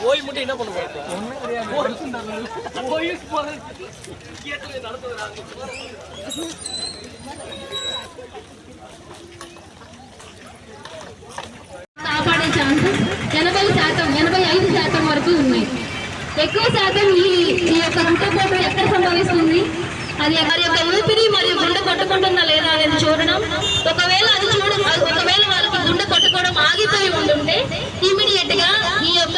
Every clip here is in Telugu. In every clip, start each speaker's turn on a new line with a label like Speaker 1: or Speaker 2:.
Speaker 1: போய் மட்டும் என்ன பண்ண போறோம் போய்
Speaker 2: కాపాడే ఛాన్సెస్ ఎనభై శాతం ఎనభై ఎక్కువ శాతం ఈ ఈ యొక్క గుండెపోటు ఎక్కడ సంభవిస్తుంది? అది వారి యొక్క ఊపిరి మరియు గుండె కొట్టుకుంటుందా లేదా అనేది చూడడం. ఒకవేళ అది చూడ ఒకవేళ వాళ్ళకి గుండె కొట్టుకోవడం ఆగిపోయి ఉంటుంటే ఇమీడియట్గా ఈ యొక్క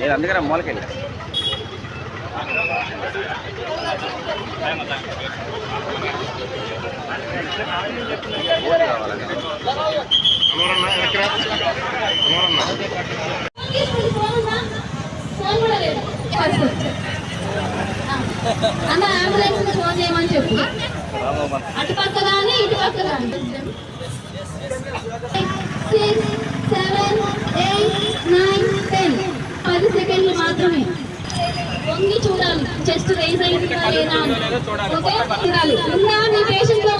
Speaker 3: లేదు అందుకనే మూలకెళ్ళి.
Speaker 2: అన్న అంబులెన్స్ ఫోన్ చేయమని చెప్పు అటు పక్క కానీ ఇటు పక్క కానీ. వంగి చూడాలి. చెస్ట్ రైజ్ అయిందా లేదా ఓకే? చూడాలి. ఉందా? మీ పేషెంట్లో?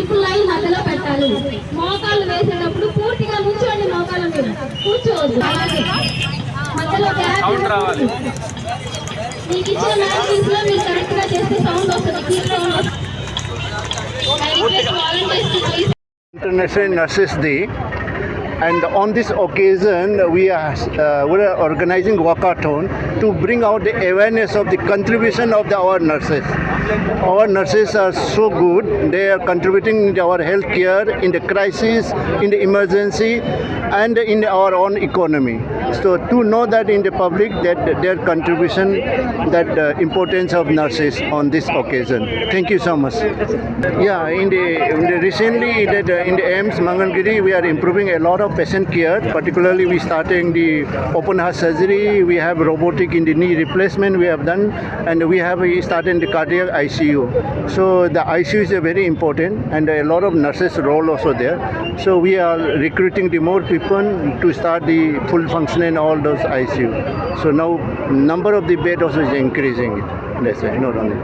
Speaker 2: ఇప్పుడు లైన్ మధ్యలో పెట్టాలి. మోకాలు వేసేటప్పుడు పూర్తిగా నుంచోండి మోకాల మీద. కూర్చోవద్దు. మధ్యలో గ్యాప్ మీకు ఇచ్చిన మ్యాగ్జిన్స్లో మీరు కరెక్ట్గా
Speaker 4: International Nurses Day. And on this occasion, we are, uh, we are organizing walkathon to bring out the awareness of the contribution of the, our nurses. Our nurses are so good; they are contributing in our healthcare, in the crisis, in the emergency, and in our own economy. So to know that in the public that their contribution, that uh, importance of nurses on this occasion. Thank you so much. Yeah, in the, in the recently that in the AIMS Mangalgiri, we are improving a lot of patient care. Particularly, we starting the open heart surgery. We have robotic in the knee replacement we have done, and we have started the cardiac ICU. So the ICU is very important, and a lot of nurses role also there. So we are recruiting the more people to start the full function in all those ICU. So now number of the bed also is increasing. That's it. Not only.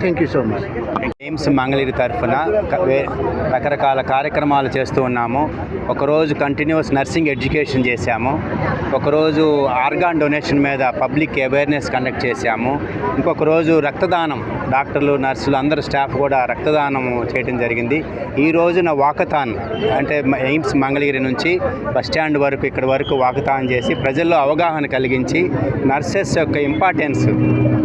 Speaker 4: Thank you so much.
Speaker 1: AIIMS Mangalagiri తరఫున వే- రకరకాల కార్యక్రమాలు చేస్తూ ఉన్నాము. ఒకరోజు కంటిన్యూస్ నర్సింగ్ ఎడ్యుకేషన్ చేశాము. ఒకరోజు ఆర్గాన్ డొనేషన్ మీద పబ్లిక్ అవేర్నెస్ కండక్ట్ చేశాము. ఇంకొక రోజు రక్తదానం డాక్టర్లు నర్సులు అందరు స్టాఫ్ కూడా రక్తదానం చేయడం జరిగింది. ఈ రోజున వాకథాన్ అంటే ఎయిమ్స్ మంగళగిరి నుంచి బస్ స్టాండ్ వరకు ఇక్కడ వరకు వాకథాన్ చేసి ప్రజల్లో అవగాహన కలిగించి నర్సెస్ యొక్క ఇంపార్టెన్స్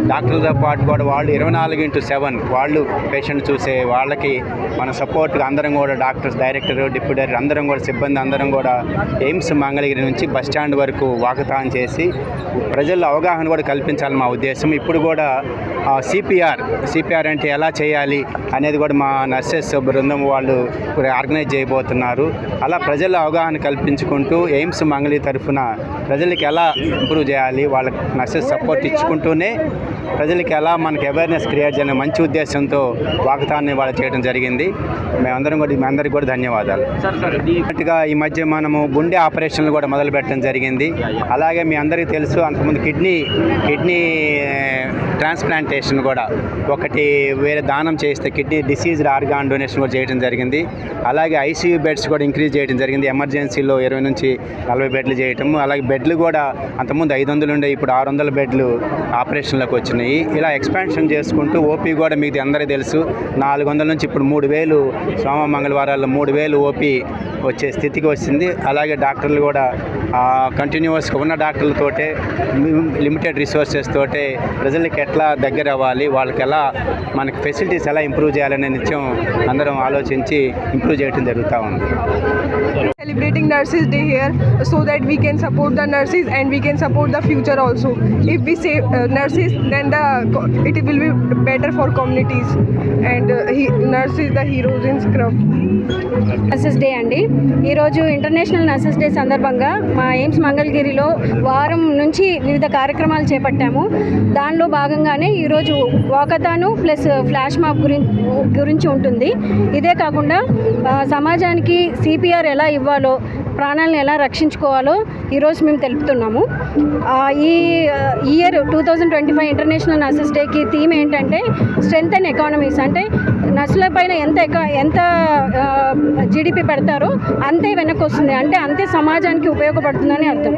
Speaker 1: డాక్టర్లతో పాటు కూడా వాళ్ళు ఇరవై నాలుగు ఇంటూ సెవెన్ వాళ్ళు పేషెంట్ చూసే వాళ్ళకి మన సపోర్ట్గా అందరం కూడా డాక్టర్స్ డైరెక్టర్ డిప్యూటీ డైరెక్టర్ అందరం కూడా సిబ్బంది అందరం కూడా ఎయిమ్స్ మంగళగిరి నుంచి బస్ స్టాండ్ వరకు వాకథాన్ చేసి ప్రజల్లో అవగాహన కూడా కల్పించాలి మా ఉద్దేశం. ఇప్పుడు కూడా సిపిఆర్ సిపిఆర్ అంటే ఎలా చేయాలి అనేది కూడా మా నర్సెస్ బృందం వాళ్ళు ఇప్పుడు ఆర్గనైజ్ చేయబోతున్నారు. అలా ప్రజల అవగాహన కల్పించుకుంటూ ఎయిమ్స్ మంగళి తరఫున ప్రజలకి ఎలా ఇంప్రూవ్ చేయాలి వాళ్ళకి నర్సెస్ సపోర్ట్ ఇచ్చుకుంటూనే ప్రజలకి ఎలా మనకి అవేర్నెస్ క్రియేట్ చేయాలనే మంచి ఉద్దేశంతో వాకథాన్ని వాళ్ళు చేయడం జరిగింది. మేమందరం కూడా మీ అందరికీ కూడా ధన్యవాదాలు. అన్నట్టుగా ఈ మధ్య మనము గుండె ఆపరేషన్లు కూడా మొదలు పెట్టడం జరిగింది. అలాగే మీ అందరికీ తెలుసు అంతకుముందు కిడ్నీ కిడ్నీ ట్రాన్స్ప్లాంటేషన్ కూడా ఒకటి వేరే దానం చేస్తే కిడ్నీ డిసీజ్డ్ ఆర్గాన్ డొనేషన్ కూడా చేయడం జరిగింది. అలాగే ఐసీయూ బెడ్స్ కూడా ఇంక్రీజ్ చేయడం జరిగింది. ఎమర్జెన్సీలో ఇరవై నుంచి నలభై బెడ్లు చేయటం అలాగే బెడ్లు కూడా అంతకుముందు ఐదు వందలు ఉండే ఇప్పుడు ఆరు వందల బెడ్లు ఆపరేషన్లోకి వచ్చినాయి. ఇలా ఎక్స్పాన్షన్ చేసుకుంటూ ఓపీ కూడా మీకు అందరికీ తెలుసు. నాలుగు వందల నుంచి ఇప్పుడు మూడు వేలు సోమ మంగళవారాల్లో మూడు వేలు ఓపీ వచ్చే స్థితికి వచ్చింది. అలాగే డాక్టర్లు కూడా కంటిన్యూస్గా ఉన్న డాక్టర్లతోటే లిమిటెడ్ రిసోర్సెస్ తోటే ప్రజలకి ఎట్లా దగ్గర అవ్వాలి వాళ్ళకి ఎలా మనకి ఫెసిలిటీస్ ఎలా ఇంప్రూవ్ చేయాలనే నిత్యం అందరం ఆలోచించి ఇంప్రూవ్ చేయడం జరుగుతూ ఉంది.
Speaker 3: Celebrating nurses day here so that we can support the nurses and we can support the future also if we save uh, nurses then the co- it will be better for communities and uh, he, nurse is the heroes in scrum
Speaker 5: nurses day అండి ఈరోజు ఇంటర్నేషనల్ నర్సెస్ డే సందర్భంగా మా ఎయిమ్స్ మంగళగిరిలో వారం నుంచి వివిధ కార్యక్రమాలు చేపట్టాము దానిలో భాగంగానే ఈరోజు వాకథాను ప్లస్ ఫ్లాష్ మాప్ గురించి గురించి ఉంటుంది ఇదే కాకుండా ఆ, సమాజానికి సిపిఆర్ ఎలా ఇవ్వాలో ప్రాణాలను ఎలా రక్షించుకోవాలో ఈరోజు మేము తెలుపుతున్నాము. ఈ year two thousand twenty five international nurses డేకి థీమ్ ఏంటంటే స్ట్రెంగ్త్ అండ్ ఎకానమీస్ అంటే నర్సుల పైన ఎంత ఎకా ఎంత జీడిపి పెడతారో అంతే వెనక్కి వస్తుంది. అంటే అంతే సమాజానికి ఉపయోగపడుతుందని అర్థం.